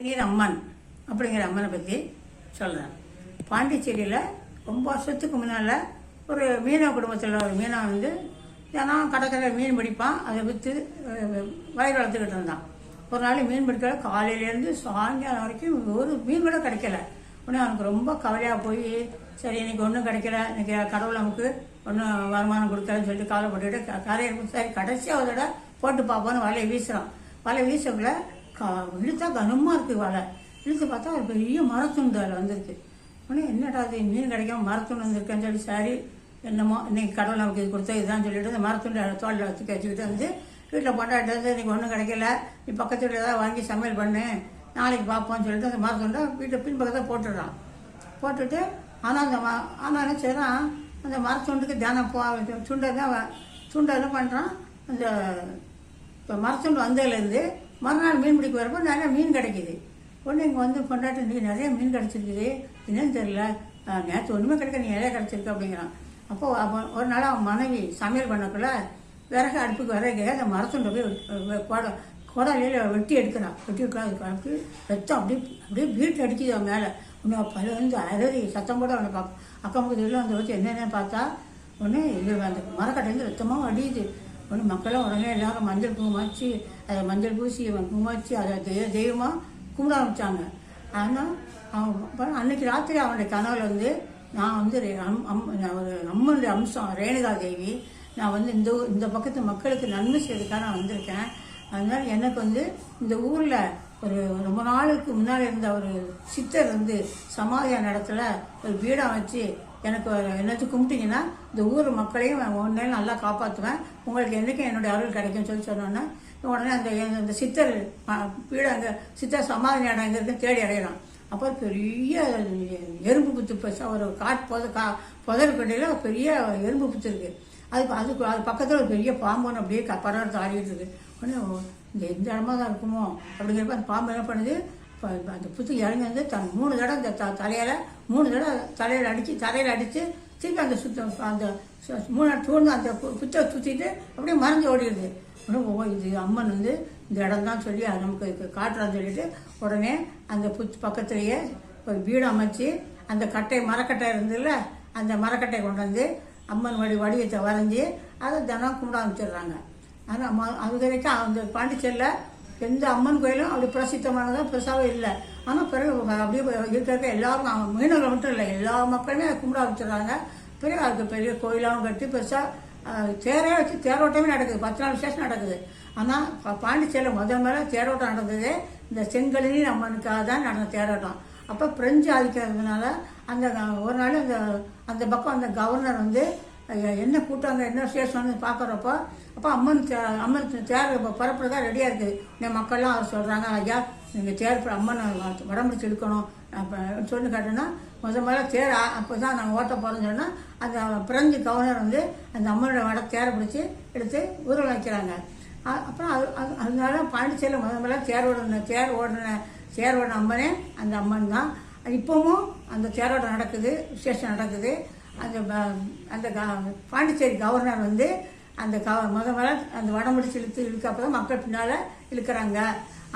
நீர் அம்மன் அப்படிங்கிற அம்மனை பற்றி சொல்கிறேன் பாண்டிச்சேரியில் ரொம்ப வருஷத்துக்கு முன்னால் ஒரு மீனவ குடும்பத்தில் ஒரு மீனவ வந்து தினம் கடற்கரையில் மீன் பிடிப்பான். அதை விற்று வயிறு வளர்த்துக்கிட்டு இருந்தான். ஒரு நாள் மீன் பிடிக்கல. காலையிலேருந்து சாயங்காலம் வரைக்கும் ஒரு மீன் கூட கிடைக்கல. உடனே அவனுக்கு ரொம்ப கவலையாக போய் சரி இன்னைக்கு ஒன்றும் கிடைக்கல. இன்னைக்கு கடவுள் நமக்கு ஒன்றும் வருமானம் கொடுக்கலன்னு சொல்லிட்டு கவலைப்பட்டுட்டு க- கரையை சரி கடைசியாக அதோட போட்டு பார்ப்போன்னு வலையை வீசுகிறான் வலை வீசக்குள்ள கா இழுத்தா கனமாக இருக்குது வலை. இழுத்து பார்த்தா ஒரு பெரிய மரத்துண்டு அதில் வந்திருக்கு. உடனே என்னடா அது மீன் கிடைக்காம மரத்துண்டு வந்திருக்கேன்னு சொல்லி சரி என்னமோ இன்னைக்கு கடவுள் நமக்கு இது கொடுத்தா இதுதான் சொல்லிட்டு அந்த மரத்துண்டு தோலில் வச்சு வச்சுக்கிட்டு வந்து வீட்டில் கொண்டாட்டு வந்து இன்னைக்கு ஒன்றும் கிடைக்கல. நீ பக்கத்து வீட்டில் ஏதாவது வாங்கி சமையல் பண்ணு. நாளைக்கு பார்ப்போம்னு சொல்லிட்டு அந்த மரத்துண்டை வீட்டில் பின்பக்கத்தை போட்டுடுறான். போட்டுட்டு ஆனால் அந்த ம ஆனால் என்ன செய்கிறான் அந்த மரத்துண்டுக்கு தினம் போ சுண்டை தான் சுண்டை என்ன பண்ணுறான் அந்த இப்போ மரத்துண்டு வந்ததுலேருந்து மறுநாள் மீன் பிடிக்க வரப்போ நிறைய மீன் கிடைக்குது. ஒன்று இங்கே வந்து கொண்டாட்டம் நீ நிறைய மீன் கிடச்சிருக்குது. என்னன்னு தெரியல. நேற்று ஒன்றுமே கிடைக்க நீ நிறையா கிடச்சிருக்கு அப்படிங்கிறான். அப்போது அப்போ ஒரு நாள் அவன் மனைவி சமையல் பண்ணக்குள்ள விறகு அடுப்புக்கு விறகு அந்த மரத்துண்டை போய் வெ- வெ- வெட்டி எடுக்கிறான். வெட்டி எடுக்கலாம் அது அப்படியே ரத்தம் அப்படியே அப்படியே வீட்டில் அடிக்குது அவன் மேலே. ஒன்று பல வந்து அலறி சத்தம் கூட அவனை பார்க்க அக்கம் பக்கத்தில் வந்து வச்சு என்னென்ன பார்த்தா ஒன்று இது அந்த மரக்கட்டைந்து ரத்தமாக அடியுது. உடனே மக்களும் உடனே எல்லாரும் மஞ்சள் குங்குமம் வச்சு அதை மஞ்சள் பூசி குங்குமம் வச்சு அதை தெய்வ தெய்வமாக கும்பிட ஆரம்பித்தாங்க ஆனால் அவன் அன்னைக்கு ராத்திரி அவனுடைய கனவுல வந்து நான் வந்து அம் அம் நான் ஒரு அம்மனுடைய அம்சம் ரேணுகா தேவி. நான் வந்து இந்த இந்த பக்கத்து மக்களுக்கு நன்மை செய்யறதுக்காக நான் வந்திருக்கேன். அதனால எனக்கு வந்து இந்த ஊரில் ஒரு ரொம்ப நாளுக்கு முன்னால் இருந்த ஒரு சித்தர் வந்து சமாதியான இடத்துல ஒரு பீடம் வச்சு எனக்கு ஒரு என்னத்து கும்பிட்டீங்கன்னா இந்த ஊர் மக்களையும் உடனே ஒன்றே நல்லா காப்பாற்றுவேன் உங்களுக்கு என்றைக்கும் என்னுடைய அருள் கிடைக்கும்னு சொல்லி சொன்னோன்னே உடனே அந்த அந்த சித்தர் வீடு அங்கே சித்தர் சமாதி இடம் எங்கே தேடி அடையலாம். அப்போ பெரிய எறும்பு புத்து பெருசா ஒரு காட் புத கா புதர் கடையில் பெரிய எறும்பு புத்து இருக்குது அதுக்கு அதுக்கு அது பக்கத்தில் ஒரு பெரிய பாம்பு ஒன்று அப்படியே க பரவத்து ஆடிட்டு இருக்கு. உடனே ஓ, இந்த எந்த இடமா தான் இருக்குமோ அப்படிங்கிறப்ப அந்த பாம்பு என்ன பண்ணுது? அந்த புத்து இறங்கி வந்து தன் மூணு தடவை இந்த த தலையில் மூணு தடவை தலையில் அடித்து தலையில் அடித்து திருப்பி அந்த சுத்தம் அந்த மூணு தூண்டு அந்த பு- புத்தை சுற்றிட்டு அப்படியே மறைஞ்சு ஓடிடுது. உடனே ஓ இது அம்மன் வந்து இந்த இடம் தான் சொல்லி அது நமக்கு காட்டுறான்னு சொல்லிட்டு உடனே அந்த புத்து பக்கத்துலேயே ஒரு வீடு அமைச்சு அந்த கட்டை மரக்கட்டை இருந்ததுல அந்த மரக்கட்டை கொண்டு வந்து அம்மன் வடி வடிவத்தை வரைஞ்சி அதை தினம் கும்பிட ஆரம்பிச்சிடுறாங்க. ஆனால் அது வரைக்கும் அந்த பாண்டிச்சேரியில் எந்த அம்மன் கோயிலும் அப்படி பிரசித்தமானதாக பெருசாகவே இல்லை. ஆனால் பிறகு அப்படியே இருக்க இருக்க எல்லாரும் மீனவர்கள் மட்டும் இல்லை எல்லா மக்களுமே அதை கும்பிட ஆரம்பிச்சிடுறாங்க. பிறகு அதுக்கு பெரிய கோயிலாகவும் கட்டி பெருசாக தேரே வச்சு தேரோட்டமே நடக்குது. பத்து நாள் விசேஷம் நடக்குது. ஆனால் பாண்டிச்சேரியில் முதல் மேலே தேரோட்டம் நடந்தது இந்த செங்கலினி அம்மனுக்காக தான் நடந்த தேரோட்டம். அப்போ பிரெஞ்சு ஆதிக்கிறதுனால அந்த ஒரு நாள் அந்த அந்த பக்கம் அந்த கவர்னர் வந்து என்ன கூட்டாங்க என்ன ஸ்டேஷன் பார்க்குறப்போ அப்போ அம்மன் தே அம்மன் தேர் இப்போ பரப்புறதா ரெடியாக இருக்குது இந்த மக்கள்லாம் அவர் சொல்கிறாங்க ஐயா நீங்கள் தேர் அம்மனை அம்மன் உடம்புடிச்சு அப்போ சொல்லி கேட்டோன்னா முதல் முதல்ல தேர் அப்போ தான் நாங்கள் ஓட்ட போகிறோம்னு சொன்னால் அந்த பிரெஞ்சு கவர்னர் வந்து அந்த அம்மனோட வட தேரை பிடிச்சி எடுத்து ஊரில் வைக்கிறாங்க. அப்புறம் அது அது அதனால பாண்டிச்சேரியில் முதல் முதல்ல தேர் ஓடின தேர் ஓடின தேர் ஓடின அம்மனே அந்த அம்மன் தான். இப்போவும் அந்த தேரோட்டம் நடக்குது விசேஷம் நடக்குது. அந்த அந்த பாண்டிச்சேரி கவர்னர் வந்து அந்த க முத முத அந்த வடமுடிச்சு இழுத்து இழுக்கப்போ தான் மக்கள் பின்னால் இழுக்கிறாங்க.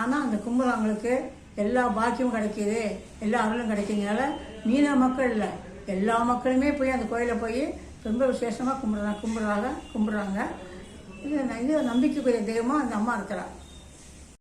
ஆனால் அந்த கும்புறவங்களுக்கு எல்லா பாக்கியமும் கிடைக்கிது. எல்லா அருளும் கிடைக்கிறதுனால மீன மக்கள் இல்லை. எல்லா மக்களுமே போய் அந்த கோயிலில் போய் ரொம்ப விசேஷமாக கும்பிட்றாங்க கும்பிட்றாங்க கும்பிட்றாங்க. இது இது நம்பிக்கைக்குரிய தெய்வமாக அந்த அம்மா இருக்கிறாள்